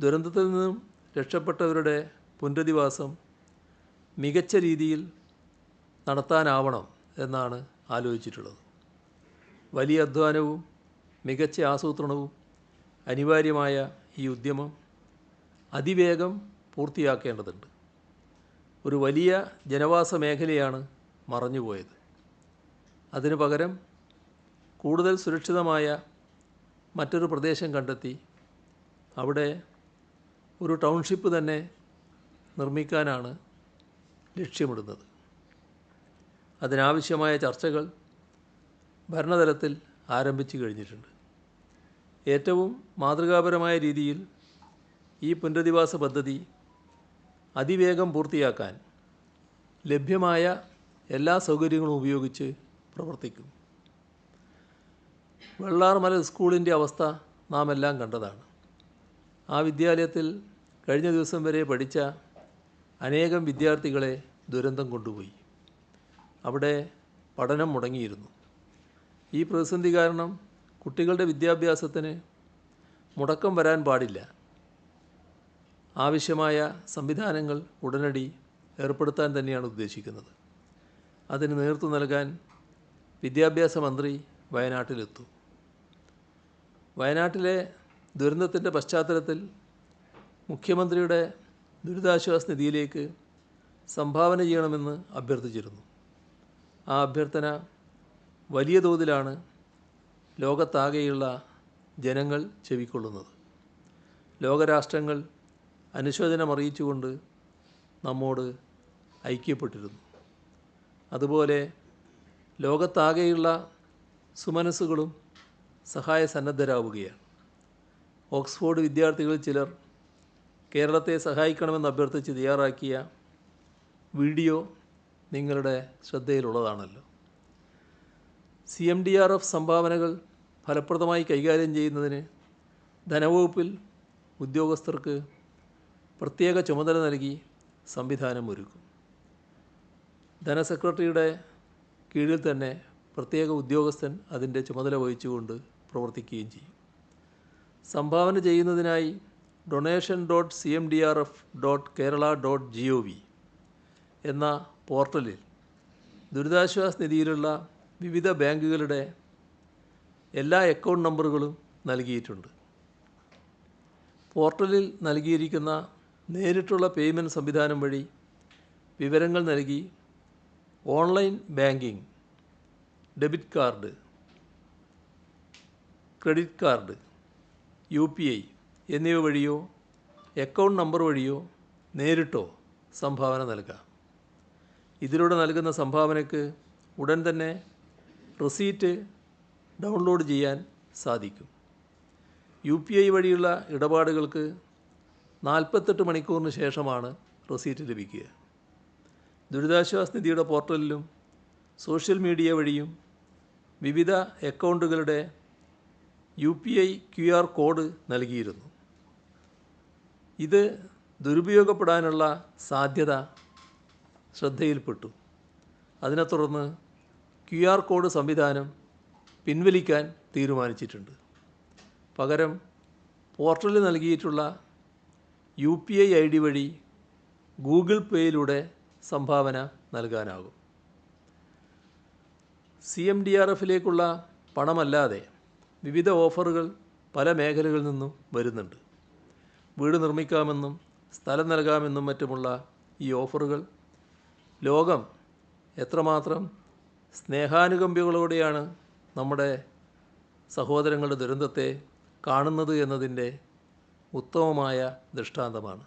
ദുരന്തത്തിൽ നിന്നും രക്ഷപ്പെട്ടവരുടെ പുനരധിവാസം മികച്ച രീതിയിൽ നടത്താനാവണം എന്നാണ് ആലോചിച്ചിട്ടുള്ളത്. വലിയ അധ്വാനവും മികച്ച ആസൂത്രണവും അനിവാര്യമായ ഈ ഉദ്യമം അതിവേഗം പൂർത്തിയാക്കേണ്ടതുണ്ട്. ഒരു വലിയ ജനവാസ മേഖലയാണ് മറഞ്ഞുപോയത്. അതിനു പകരം കൂടുതൽ സുരക്ഷിതമായ മറ്റൊരു പ്രദേശം കണ്ടെത്തി അവിടെ ഒരു ടൗൺഷിപ്പ് തന്നെ നിർമ്മിക്കാനാണ് ലക്ഷ്യമിടുന്നത്. അതിനാവശ്യമായ ചർച്ചകൾ ഭരണതലത്തിൽ ആരംഭിച്ചു കഴിഞ്ഞിട്ടുണ്ട്. ഏറ്റവും മാതൃകാപരമായ രീതിയിൽ ഈ പുനരധിവാസ പദ്ധതി അതിവേഗം പൂർത്തിയാക്കാൻ ലഭ്യമായ എല്ലാ സൗകര്യങ്ങളും ഉപയോഗിച്ച് പ്രവർത്തിക്കും. വെള്ളാർമല സ്കൂളിന്റെ അവസ്ഥ നാം എല്ലാം കണ്ടതാണ്. ആ വിദ്യാലയത്തിൽ കഴിഞ്ഞ ദിവസം വരെ പഠിച്ച അനേകം വിദ്യാർത്ഥികളെ ദുരന്തം കൊണ്ടുപോയി. അവിടെ പഠനം മുടങ്ങിയിരുന്നു. ഈ പ്രതിസന്ധി കാരണം കുട്ടികളുടെ വിദ്യാഭ്യാസത്തിന് മുടക്കം വരാൻ പാടില്ല. ആവശ്യമായ സംവിധാനങ്ങൾ ഉടനടി ഏർപ്പെടുത്താൻ തന്നെയാണ് ഉദ്ദേശിക്കുന്നത്. അതിന് നേതൃത്വം നൽകാൻ വിദ്യാഭ്യാസ മന്ത്രി വയനാട്ടിലെത്തും. വയനാട്ടിലെ ദുരന്തത്തിന്റെ പശ്ചാത്തലത്തിൽ മുഖ്യമന്ത്രിയുടെ ദുരിതാശ്വാസ നിധിയിലേക്ക് സംഭാവന ചെയ്യണമെന്ന് അഭ്യർത്ഥിച്ചിരുന്നു. ആ അഭ്യർത്ഥന വലിയ തോതിലാണ് ലോകത്താകെയുള്ള ജനങ്ങൾ ചെവിക്കൊള്ളുന്നത്. ലോകരാഷ്ട്രങ്ങൾ അനുശോചനം അറിയിച്ചുകൊണ്ട് നമ്മോട് ഐക്യപ്പെട്ടിരുന്നു. അതുപോലെ ലോകത്താകെയുള്ള സുമനസ്സുകളും സഹായ സന്നദ്ധരാവുകയാണ് ഓക്സ്ഫോർഡ് വിദ്യാർത്ഥികളിൽ ചിലർ കേരളത്തെ സഹായിക്കണമെന്ന് അഭ്യർത്ഥിച്ച് തയ്യാറാക്കിയ വീഡിയോ നിങ്ങളുടെ ശ്രദ്ധയിലുള്ളതാണല്ലോ. C M D R F സംഭാവനകൾ ഫലപ്രദമായി കൈകാര്യം ചെയ്യുന്നതിന് ധനവകുപ്പിൽ ഉദ്യോഗസ്ഥർക്ക് പ്രത്യേക ചുമതല നൽകി സംവിധാനം ഒരുക്കും ധനസെക്രട്ടറിയുടെ കീഴിൽ തന്നെ പ്രത്യേക ഉദ്യോഗസ്ഥൻ അതിന്റെ ചുമതല വഹിച്ചുകൊണ്ട് പ്രവർത്തിക്കുകയും ചെയ്യും. സംഭാവന ചെയ്യുന്നതിനായി donation dot C M D R F dot Kerala dot G O V എന്ന പോർട്ടലിൽ ദുരിതാശ്വാസ നിധിയിലുള്ള വിവിധ ബാങ്കുകളുടെ എല്ലാ അക്കൗണ്ട് നമ്പറുകളും നൽകിയിട്ടുണ്ട്. പോർട്ടലിൽ നൽകിയിരിക്കുന്ന നേരിട്ടുള്ള പേയ്മെന്റ് സംവിധാനം വഴി വിവരങ്ങൾ നൽകി online banking debit card credit card U P I എന്നിവ വഴിയോ അക്കൗണ്ട് നമ്പർ വഴിയോ നേരിട്ടോ സംഭാവന നൽകാം. ഇതിലൂടെ നൽകുന്ന സംഭാവനയ്ക്ക് ഉടൻ തന്നെ റെസീറ്റ് ഡൗൺലോഡ് ചെയ്യാൻ സാധിക്കും. യു പി ഐ വഴിയുള്ള ഇടപാടുകൾക്ക് നാൽപ്പത്തെട്ട് മണിക്കൂറിന് ശേഷമാണ് റെസീറ്റ് ലഭിക്കുക. ദുരിതാശ്വാസ നിധിയുടെ പോർട്ടലിലും സോഷ്യൽ മീഡിയ വഴിയും വിവിധ അക്കൗണ്ടുകളുടെ U P I Q R code നൽകിയിരുന്നു. ഇത് ദുരുപയോഗപ്പെടാനുള്ള സാധ്യത ശ്രദ്ധയിൽപ്പെട്ടു. അതിനെ തുടർന്ന് ക്യു ആർ കോഡ് സംവിധാനം പിൻവലിക്കാൻ തീരുമാനിച്ചിട്ടുണ്ട്. പകരം പോർട്ടലിൽ നൽകിയിട്ടുള്ള U P I I D വഴി ഗൂഗിൾ പേയിലൂടെ സംഭാവന നൽകാനാകും. സി എം ഡി ആർ എഫിലേക്കുള്ള പണമല്ലാതെ വിവിധ ഓഫറുകൾ പല മേഖലകളിൽ നിന്നും വരുന്നുണ്ട്. വീട് നിർമ്മിക്കാമെന്നും സ്ഥലം നൽകാമെന്നും മറ്റുമുള്ള ഈ ഓഫറുകൾ ലോകം എത്രമാത്രം സ്നേഹാനുകമ്പികളോടെയാണ് നമ്മുടെ സഹോദരങ്ങളുടെ ദുരന്തത്തെ കാണുന്നത് എന്നതിന്റെ ഉത്തമമായ ദൃഷ്ടാന്തമാണ്.